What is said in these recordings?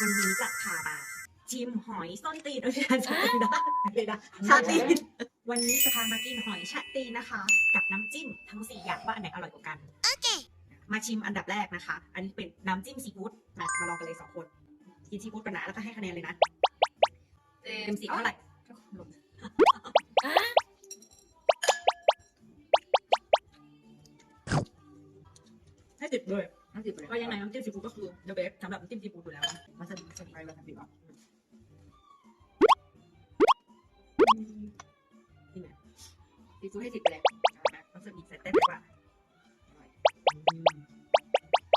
วันนี้จะพามาชิมหอยส้นตีนเอ้ยไม่ใช่นะไม่ได้ชาตีนวันนี้จะพามากินหอยชาตีนนะคะ กับน้ำจิ้มทั้งสี่อย่างว่าอันไหนอร่อยกว่ากันโอเคมาชิมอันดับแรกนะคะ อันนี้เป็นน้ำจิ้มซีฟู้ดมามาลองกันเลยสองคนกินซีฟู้ดกันนะแล้วก็ให้คะแนนเลยนะเต็มสิบเท่าไหร่ให้ติดเลย น้ำจิ้มไปเลยก็ยังไงน้ำจิ้มซีฟู้ดก็คือ the best สำหรับน้ำจิ้มซีฟู้ดอยู่แล้วนะมาสนิทสนิทไปมาทำดีกว่านี่ไงซีฟู้ดให้สิบไปเลยวัสบิใส่เต้นดีกว่า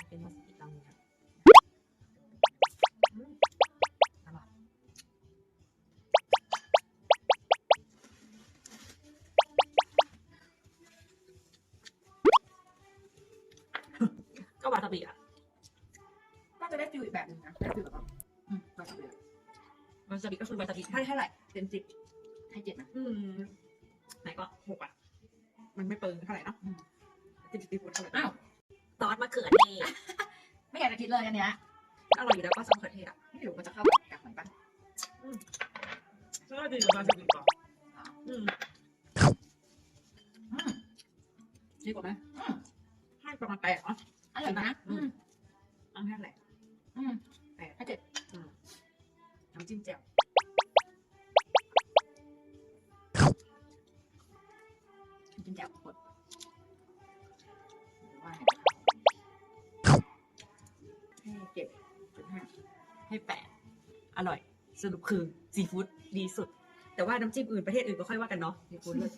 เป็นวัสบิลองครับอืมอร่อย ก็วาซาบิอะก็จะได้ฟิลอีกแบบหนึงนะได้ฟิลแบบว่าอืมมาสับเลยวาซาบิก็คือวาซาบิให้เท่าไหร่เต็มสิบให้เจ็ดนะอืมไหนก็หกอะ มันไม่เปิงเท่าไหร่เนาะจิ้มซีฟู้ดเท่าไหร่อ้าวซอสมะเขือเทศไม่อยากจะคิดเลยอันเนี้ยอร่อยอยู่แล้วก็ซอสมะเขือเทศอะไม่รู้มันจะเข้ากับกับหอยปะก็ดีกว่าวาซาบิกว่าอืมอืมดีกว่าไหมอืมให้ประมาณแปดเนาะ อร่อยนะอืมอันแค่ไหนอืมแปดให้เจ็ดน้ำจิ้มแจ่วกินแจ่วหมดว่าให้เจ็ดจุดห้าให้แปดอร่อย สรุปคือซีฟู้ดดีสุด แต่ว่าน้ำจิ้มอื่นประเทศอื่นก็ค่อยว่ากันเนาะซีฟู้ดเลิศ